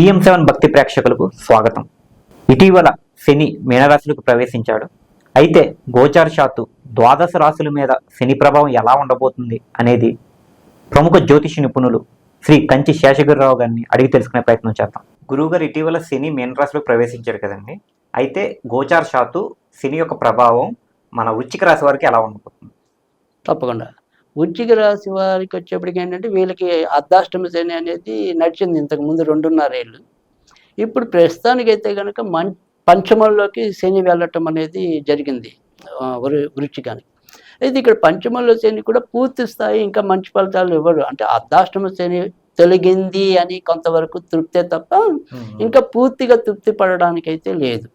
PM seven భక్తి ప్రేక్షకులకు స్వాగతం. ఇటీవల శని మీనరాశులకు ప్రవేశించాడు. అయితే గోచారశాత్తు ద్వాదశ రాశుల మీద శని ప్రభావం ఎలా ఉండబోతుంది అనేది ప్రముఖ జ్యోతిష నిపుణులు శ్రీ కంచి శేషగిరిరావు గారిని అడిగి తెలుసుకునే ప్రయత్నం చేద్దాం. గురువుగారు ఇటీవల శని మీనరాశిలో ప్రవేశించాడు కదండి. అయితే గోచారశాత్తు శని యొక్క ప్రభావం మన వృచ్చిక రాశి వారికి ఎలా ఉండబోతుంది? తప్పకుండా. వృశ్చిక రాశి వారికి వచ్చేప్పటికి ఏంటంటే వీళ్ళకి అర్ధాష్టమి శని అనేది నడిచింది ఇంతకు ముందు రెండున్నర ఏళ్ళు ఇప్పుడు ప్రస్తుతానికైతే కనుక మం పంచమంలోకి శని వెళ్ళటం అనేది జరిగింది ఆ, వృ- వృశ్చికానికి అయితే ఇక్కడ పంచమంలో శని కూడా పూర్తి స్థాయి ఇంకా మంచి ఫలితాలు ఇవ్వడు అంటే అర్ధాష్టమ శని తొలగింది అని కొంతవరకు తృప్తే తప్ప ఇంకా పూర్తిగా తృప్తి పడడానికి అయితే లేదు.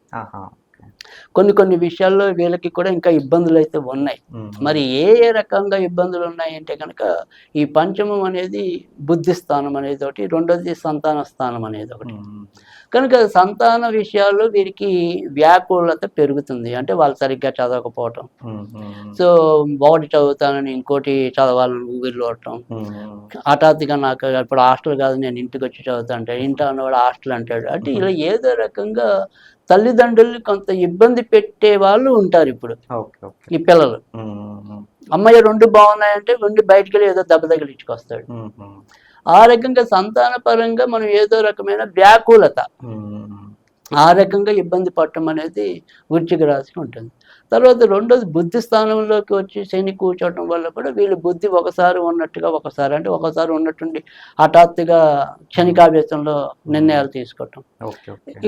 కొన్ని కొన్ని విషయాల్లో వీళ్ళకి కూడా ఇంకా ఇబ్బందులు అయితే ఉన్నాయి. మరి ఏ ఏ రకంగా ఇబ్బందులు ఉన్నాయంటే కనుక ఈ పంచమం అనేది బుద్ధి స్థానం అనేది ఒకటి రెండోది సంతాన స్థానం అనేది ఒకటి. కనుక సంతాన విషయాల్లో వీరికి వ్యాకులత పెరుగుతుంది. అంటే వాళ్ళు సరిగ్గా చదవకపోవటం. సో ఒకటి చదువుతానని ఇంకోటి చదవాలని ఊగిలోడటం ఉమ్. హఠాత్తుగా నాకు ఇప్పుడు హాస్టల్ కాదు నేను ఇంటికి వచ్చి చదువుతా అంటే ఇంటి అన్నవాడు హాస్టల్ అంటాడు. అంటే ఇలా ఏదో రకంగా తల్లిదండ్రుల్ని కొంత ఇబ్బంది పెట్టే వాళ్ళు ఉంటారు ఇప్పుడు ఈ పిల్లలు. అమ్మాయి రెండు బాగున్నాయంటే ఉండి బయటికి వెళ్ళి ఏదో దెబ్బ తగిలించుకొస్తాడు. ఆ రకంగా సంతాన పరంగా మనం ఏదో రకమైన వ్యాకులత. ఆ రకంగా ఇబ్బంది పడటం అనేది వృశ్చిక రాశికి ఉంటుంది. తర్వాత రెండోది బుద్ధి స్థానంలోకి వచ్చి శని కూర్చోవటం వల్ల కూడా వీళ్ళు బుద్ధి ఒకసారి ఉన్నట్టుగా ఒకసారి అంటే ఒకసారి ఉన్నట్టుండి హఠాత్తుగా క్షణికావేశంలో నిర్ణయాలు తీసుకోవటం.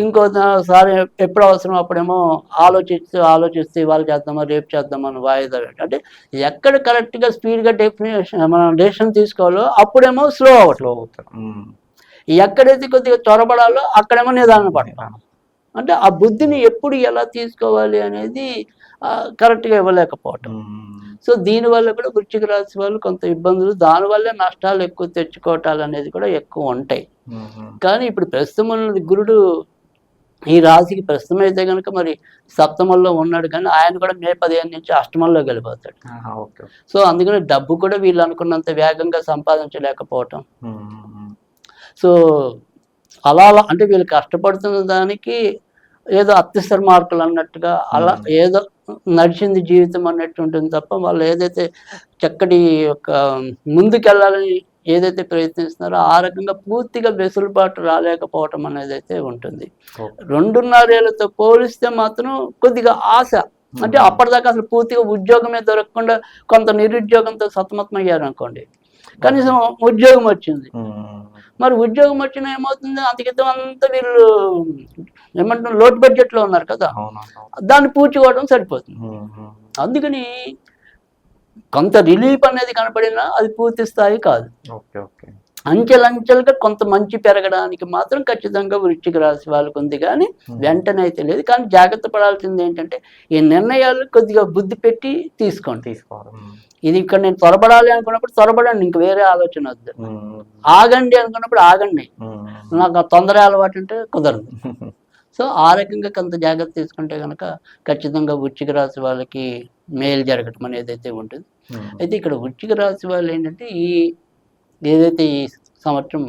ఇంకోసారి ఎప్పుడు అవసరం అప్పుడేమో ఆలోచిస్తూ ఆలోచిస్తూ ఇవాళ చేద్దామా రేపు చేద్దామని వాయిదా వేయటం. అంటే ఎక్కడ కరెక్ట్గా స్పీడ్గా డెఫినేషన్ మనం డెసిషన్ తీసుకోవాలో అప్పుడేమో స్లో అవ్వటం స్లో అవుతారు ఉమ్. ఎక్కడైతే కొద్దిగా త్వరపడాలో అక్కడేమో నిదానం. పడటం అంటే ఆ బుద్ధిని ఎప్పుడు ఎలా తీసుకోవాలి అనేది కరెక్ట్గా ఇవ్వలేకపోవటం ఉమ్. సో దీనివల్ల కూడా వృశ్చిక రాశి వాళ్ళు కొంత ఇబ్బందులు దానివల్లే నష్టాలు ఎక్కువ తెచ్చుకోవటాలు అనేది కూడా ఎక్కువ ఉంటాయి ఉమ్. కానీ ఇప్పుడు ప్రస్తుతం ఉన్నది గురుడు ఈ రాశికి ప్రస్తుతం అయితే కనుక మరి సప్తమంలో ఉన్నాడు కానీ ఆయన కూడా మే పదిహేను నుంచి అష్టమంలోకి వెళ్ళిపోతాడు. సో అందుకని డబ్బు కూడా వీళ్ళు అనుకున్నంత వేగంగా సంపాదించలేకపోవటం. సో అలా అంటే వీళ్ళు కష్టపడుతున్న దానికి ఏదో అత్యవసర మార్కులు అన్నట్టుగా అలా. ఏదో నడిచింది జీవితం అన్నట్టు ఉంటుంది తప్ప వాళ్ళు ఏదైతే చక్కటి ఒక ముందుకెళ్ళాలని ఏదైతే ప్రయత్నిస్తున్నారో ఆ రకంగా పూర్తిగా వెసులుబాటు రాలేకపోవటం అనేది అయితే ఉంటుంది. రెండున్నరేళ్ళతో పోలిస్తే మాత్రం కొద్దిగా ఆశ అంటే. అప్పటిదాకా అసలు పూర్తిగా ఉద్యోగమే దొరకకుండా కొంత నిరుద్యోగంతో సతమతం అయ్యారు అనుకోండి కనీసం ఉద్యోగం వచ్చింది. మరి ఉద్యోగం వచ్చిన ఏమవుతుంది? అంతకితం అంతా వీళ్ళు ఏమంటారు లోటు బడ్జెట్లో ఉన్నారు కదా. దాన్ని పూడ్చుకోవడం సరిపోతుంది. అందుకని కొంత రిలీఫ్ అనేది కనపడినా అది పూర్తి స్థాయి కాదు. Okay okay. అంచెలంచెలుగా కొంత మంచి పెరగడానికి మాత్రం ఖచ్చితంగా వృశ్చిక రాశి వాళ్ళకు ఉంది కానీ. వెంటనే అయితే లేదు కానీ జాగ్రత్త పడాల్సింది ఏంటంటే ఈ నిర్ణయాలు కొద్దిగా బుద్ధి పెట్టి తీసుకోండి తీసుకోవాలి. ఇది ఇక్కడ నేను త్వరపడాలి అనుకున్నప్పుడు త్వరపడండి ఇంక వేరే ఆలోచన వద్దు. ఆగండి అనుకున్నప్పుడు ఆగండి. నాకు తొందర అలవాటు అంటే కుదరదు సో ఆ రకంగా కొంత జాగ్రత్త తీసుకుంటే కనుక ఖచ్చితంగా వృశ్చిక రాశి వాళ్ళకి మేలు జరగటం అనేది అయితే ఉంటుంది. అయితే ఇక్కడ వృశ్చిక రాశి వాళ్ళు ఏంటంటే ఈ ఏదైతే ఈ సంవత్సరం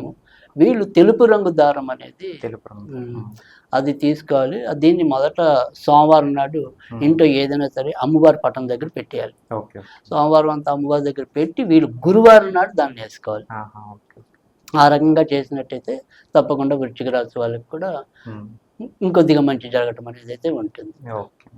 వీళ్ళు తెలుపు రంగు దారం అనేది తెలుపు రంగు. అది తీసుకోవాలి. దీన్ని మొదట సోమవారం నాడు. ఇంట్లో ఏదైనా సరే అమ్మవారి పటం దగ్గర పెట్టేయాలి. సోమవారం అంతా అమ్మవారి దగ్గర పెట్టి వీళ్ళు గురువారం నాడు దాన్ని వేసుకోవాలి. ఆ రకంగా చేసినట్టయితే తప్పకుండా వృశ్చిక రాశి వాళ్ళకి కూడా. ఇంకొద్దిగా మంచి జరగటం అనేది అయితే ఉంటుంది. ఓకే.